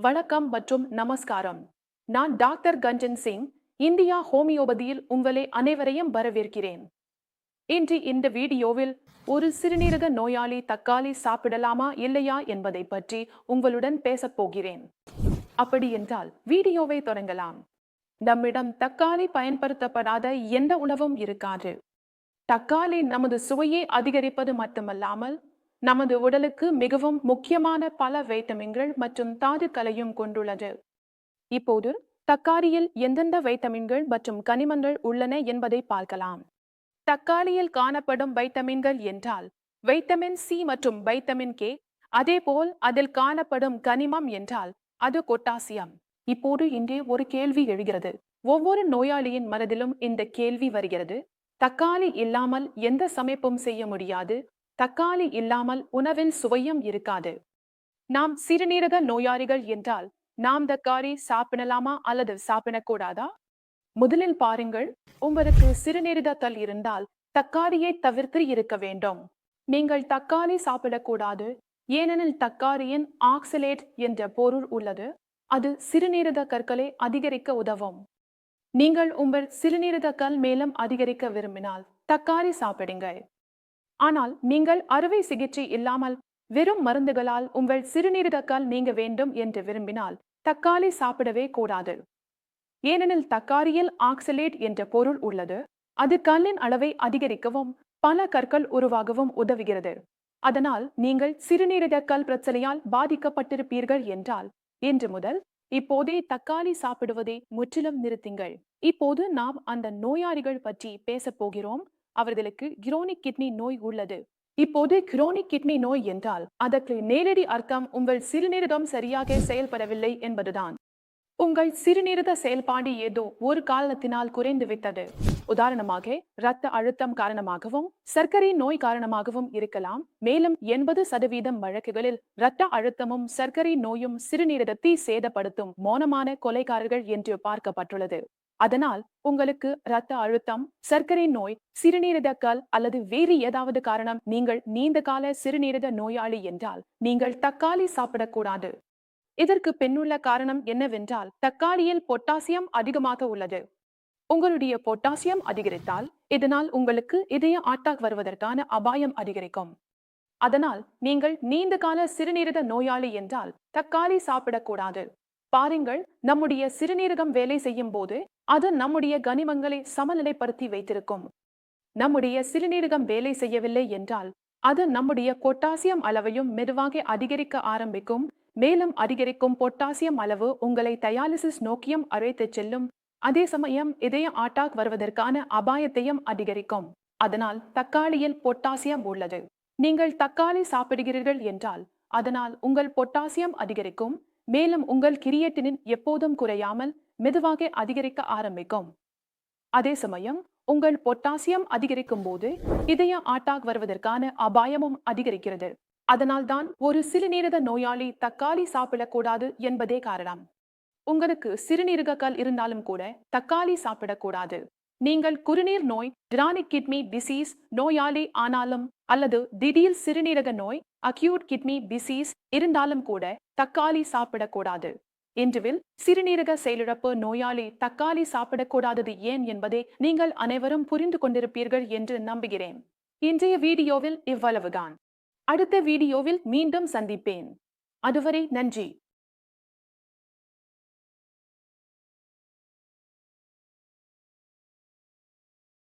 வணக்கம் மற்றும் நமஸ்காரம். நான் டாக்டர் கஞ்சன் சிங் இந்தியா ஹோமியோபதியில் உங்களை அனைவரையும் வரவேற்கிறேன். இன்று இந்த வீடியோவில் ஒரு சிறுநீரக நோயாளி தக்காளி சாப்பிடலாமா இல்லையா என்பதை பற்றி உங்களுடன் பேசப் போகிறேன். அப்படி என்றால் வீடியோவை தொடங்கலாம். நம்மிடம் தக்காளி பயன்படுத்தப்படாத எந்த உணவும் இருக்காது. தக்காளி நமது சுவையை அதிகரிப்பது மட்டுமல்லாமல் நமது உடலுக்கு மிகவும் முக்கியமான பல வைட்டமின்கள் மற்றும் தாதுக்களையும் கொண்டுள்ளது. இப்போது தக்காளியில் எந்தெந்த வைட்டமின்கள் மற்றும் கனிமங்கள் உள்ளன என்பதை பார்க்கலாம். தக்காளியில் காணப்படும் வைட்டமின்கள் என்றால் வைட்டமின் சி மற்றும் வைட்டமின் கே அதேபோல் அதில் காணப்படும் கனிமம் என்றால் அது பொட்டாசியம். இப்போது இங்கே ஒரு கேள்வி எழுகிறது. ஒவ்வொரு நோயாளியின் மனதிலும் இந்த கேள்வி வருகிறது. தக்காளி இல்லாமல் எந்த சமைப்பும் செய்ய முடியாது. தக்காளி இல்லாமல் உணவில் சுவையும் இருக்காது. நாம் சிறுநீரக நோயாளிகள் என்றால் நாம் தக்காளி சாப்பிடலாமா அல்லது சாப்பிடக்கூடாதா? முதலில் பாருங்கள் உங்களுக்கு சிறுநீரகத்தல் இருந்தால் தக்காளியை தவிர்த்து இருக்க வேண்டும். நீங்கள் தக்காளி சாப்பிடக்கூடாது ஏனெனில் தக்காளியின் ஆக்சலேட் என்ற பொருள் உள்ளது அது சிறுநீரக கற்களை அதிகரிக்க உதவும். நீங்கள் உங்கள் சிறுநீரக கல் மேலும் அதிகரிக்க விரும்பினால் தக்காளி சாப்பிடுங்கள். ஆனால் நீங்கள் அறுவை சிகிச்சை இல்லாமல் வெறும் மருந்துகளால் உங்கள் சிறுநீரக நீங்க வேண்டும் என்று விரும்பினால் தக்காளி சாப்பிடவே கூடாது. ஏனெனில் தக்காளியில் ஆக்சலேட் என்ற பொருள் உள்ளது. அது கல்லின் அளவை அதிகரிக்கவும் பல கற்கள் உருவாகவும் உதவுகிறது. அதனால் நீங்கள் சிறுநீரக பிரச்சனையால் பாதிக்கப்பட்டிருப்பீர்கள் என்றால் இன்று முதல் இப்போதே தக்காளி சாப்பிடுவதை முற்றிலும் நிறுத்துங்கள். இப்போது நாம் அந்த நோயாளிகள் பற்றி பேசப் போகிறோம். அவர்களுக்கு கிரோனிக் கிட்னி நோய் உள்ளது. இப்போது கிரோனிக் கிட்னி நோய் என்றால் அதற்கு நேரடி அர்த்தம் உங்கள் சிறுநீரகம் சரியாக செயல்படவில்லை என்பதுதான். உங்கள் சிறுநீரக செயல்பாடு ஏதோ ஒரு காரணத்தினால் குறைந்து விட்டது உதாரணமாக இரத்த அழுத்தம் காரணமாகவும் சர்க்கரை நோய் காரணமாகவும் இருக்கலாம். மேலும் எண்பது சதவீதம் வழக்குகளில் இரத்த அழுத்தமும் சர்க்கரை நோயும் சிறுநீரகத்தை சேதப்படுத்தும் மோனமான கொலைகாரர்கள் என்று பார்க்கப்பட்டுள்ளது. அதனால் உங்களுக்கு இரத்த அழுத்தம் சர்க்கரை நோய் சிறுநீரக கல் அல்லது வேறு ஏதாவது காரணம் நீங்கள் நீண்ட கால சிறுநீரக நோயாளி என்றால் நீங்கள் தக்காளி சாப்பிடக்கூடாது. இதற்கு பின்னுள்ள காரணம் என்னவென்றால் தக்காளியில் பொட்டாசியம் அதிகமாக உள்ளது. உங்களுடைய பொட்டாசியம் அதிகரித்தால் இதனால் உங்களுக்கு இதய ஆட்டாக் வருவதற்கான அபாயம் அதிகரிக்கும். அதனால் நீங்கள் நீண்ட கால சிறுநீரக நோயாளி என்றால் தக்காளி சாப்பிடக்கூடாது. பாருங்கள் நம்முடைய சிறுநீரகம் வேலை செய்யும் போது அது நம்முடைய கனிமங்களை சமநிலைப்படுத்தி வைத்திருக்கும். நம்முடைய சிறுநீரகம் வேலை செய்யவில்லை என்றால் அது நம்முடைய பொட்டாசியம் அளவையும் மெதுவாக அதிகரிக்க ஆரம்பிக்கும். மேலும் அதிகரிக்கும் பொட்டாசியம் அளவு உங்களை டயாலிசிஸ் நோக்கியும் அழைத்துச் செல்லும் அதே சமயம் இதய ஆட்டாக் வருவதற்கான அபாயத்தையும் அதிகரிக்கும். அதனால் தக்காளியில் பொட்டாசியம் உள்ளது. நீங்கள் தக்காளி சாப்பிடுகிறீர்கள் என்றால் அதனால் உங்கள் பொட்டாசியம் அதிகரிக்கும் மேலும் உங்கள் கிரியேட்டினின் எப்போதும் குறையாமல் மெதுவாக அதிகரிக்க ஆரம்பிக்கும். அதே சமயம் உங்கள் பொட்டாசியம் அதிகரிக்கும் போது இதய ஆட்டாக் வருவதற்கான அபாயமும் அதிகரிக்கிறது. அதனால்தான் ஒரு சிறுநீரத நோயாளி தக்காளி சாப்பிடக்கூடாது என்பதே காரணம். உங்களுக்கு சிறுநீரக கல் இருந்தாலும் கூட தக்காளி சாப்பிடக்கூடாது. நீங்கள் குறுநீர் நோய் டிரானிக் கிட்னி டிசீஸ் நோயாளி ஆனாலும் அல்லது திடீர் சிறுநீரக நோய் அக்யூட் கிட்னி டிசீஸ் இருந்தாலும் கூட தக்காளி சாப்பிடக்கூடாது. இன்றுவில் சிறுநீரக செயலிழப்பு நோயாளி தக்காளி சாப்பிடக்கூடாதது ஏன் என்பதை நீங்கள் அனைவரும் புரிந்து கொண்டிருப்பீர்கள் என்று நம்புகிறேன். இன்றைய வீடியோவில் இவ்வளவுதான். அடுத்த வீடியோவில் மீண்டும் சந்திப்பேன். அதுவரை நன்றி.